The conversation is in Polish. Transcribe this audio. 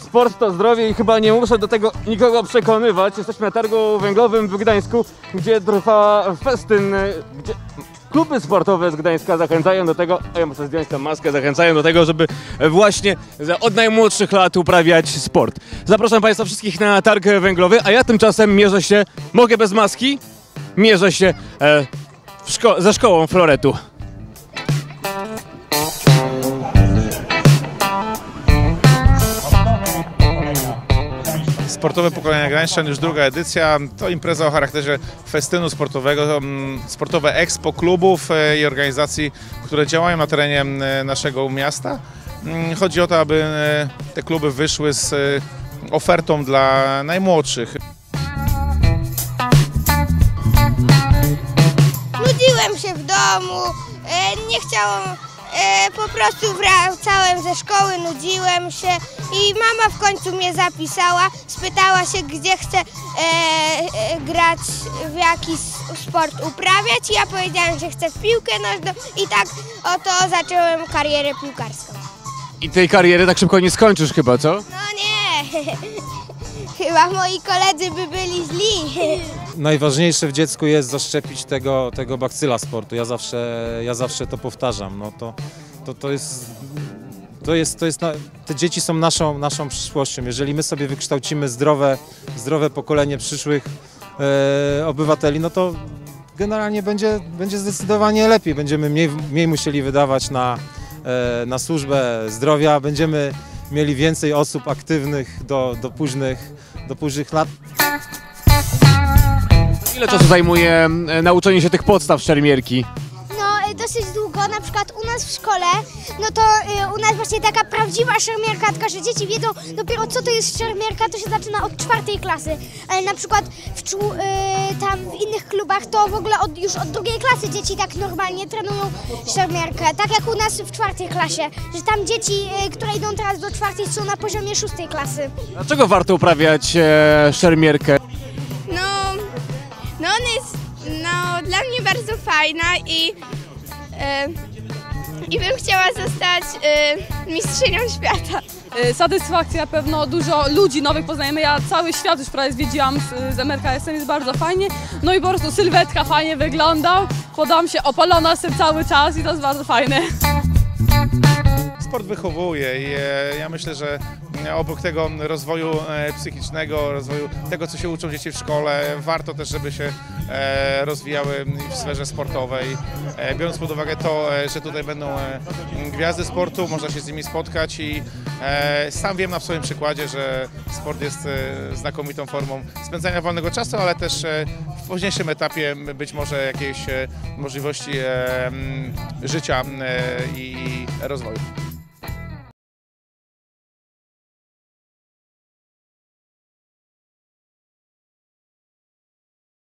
Sport to zdrowie i chyba nie muszę do tego nikogo przekonywać. Jesteśmy na targu węglowym w Gdańsku, gdzie trwa festyn, gdzie kluby sportowe z Gdańska zachęcają do tego, a ja muszę zdjąć tę maskę, zachęcają do tego, żeby właśnie za- od najmłodszych lat uprawiać sport. Zapraszam Państwa wszystkich na targ węglowy, a ja tymczasem mierzę się, mogę bez maski? Mierzę się e, szko- ze szkołą Floretu. Sportowe Pokolenia Gdańszczan, już druga edycja. To impreza o charakterze festynu sportowego, mm, sportowe expo klubów e, i organizacji, które działają na terenie naszego miasta. Mm, Chodzi o to, aby e, te kluby wyszły z e, ofertą dla najmłodszych. Nudziłem się w domu, nie chciałam, e, po prostu wracałem ze szkoły, nudziłem się i mama w końcu mnie zapisała, spytała się, gdzie chcę e, e, grać, w jaki sport uprawiać i ja powiedziałem, że chcę w piłkę nożną i tak oto zacząłem karierę piłkarską. I tej kariery tak szybko nie skończysz chyba, co? No nie, chyba moi koledzy by byli źli. Najważniejsze w dziecku jest zaszczepić tego, tego bakcyla sportu. Ja zawsze, ja zawsze to powtarzam. No to, to, to jest. To jest, to jest te dzieci są naszą, naszą przyszłością. Jeżeli my sobie wykształcimy zdrowe, zdrowe pokolenie przyszłych e, obywateli, no to generalnie będzie, będzie zdecydowanie lepiej. Będziemy mniej, mniej musieli wydawać na, e, na służbę zdrowia, będziemy mieli więcej osób aktywnych do, do, późnych, do późnych lat. Ile czasu zajmuje e, nauczenie się tych podstaw szermierki? No, y, dosyć długo, na przykład u nas w szkole, no to y, u nas właśnie taka prawdziwa szermierka, tylko że dzieci wiedzą dopiero co to jest szermierka, to się zaczyna od czwartej klasy, ale na przykład w, y, tam w innych klubach to w ogóle od, już od drugiej klasy dzieci tak normalnie trenują szermierkę, tak jak u nas w czwartej klasie, że tam dzieci, y, które idą teraz do czwartej są na poziomie szóstej klasy. Dlaczego warto uprawiać e, szermierkę? No, ona jest no, dla mnie bardzo fajna i, e, i bym chciała zostać e, mistrzynią świata. Y, satysfakcja pewno, dużo ludzi nowych poznajemy. Ja cały świat już prawie zwiedziłam z, z MRKS-em, jest bardzo fajnie. No i po prostu sylwetka fajnie wygląda. Podam się opalona jestem cały czas i to jest bardzo fajne. Sport wychowuje i e, ja myślę, że e, obok tego rozwoju e, psychicznego, rozwoju tego, co się uczą dzieci w szkole, warto też, żeby się e, rozwijały w sferze sportowej. Biorąc pod uwagę to, że tutaj będą gwiazdy sportu, można się z nimi spotkać i sam wiem na swoim przykładzie, że sport jest znakomitą formą spędzania wolnego czasu, ale też w późniejszym etapie być może jakiejś możliwości życia i rozwoju.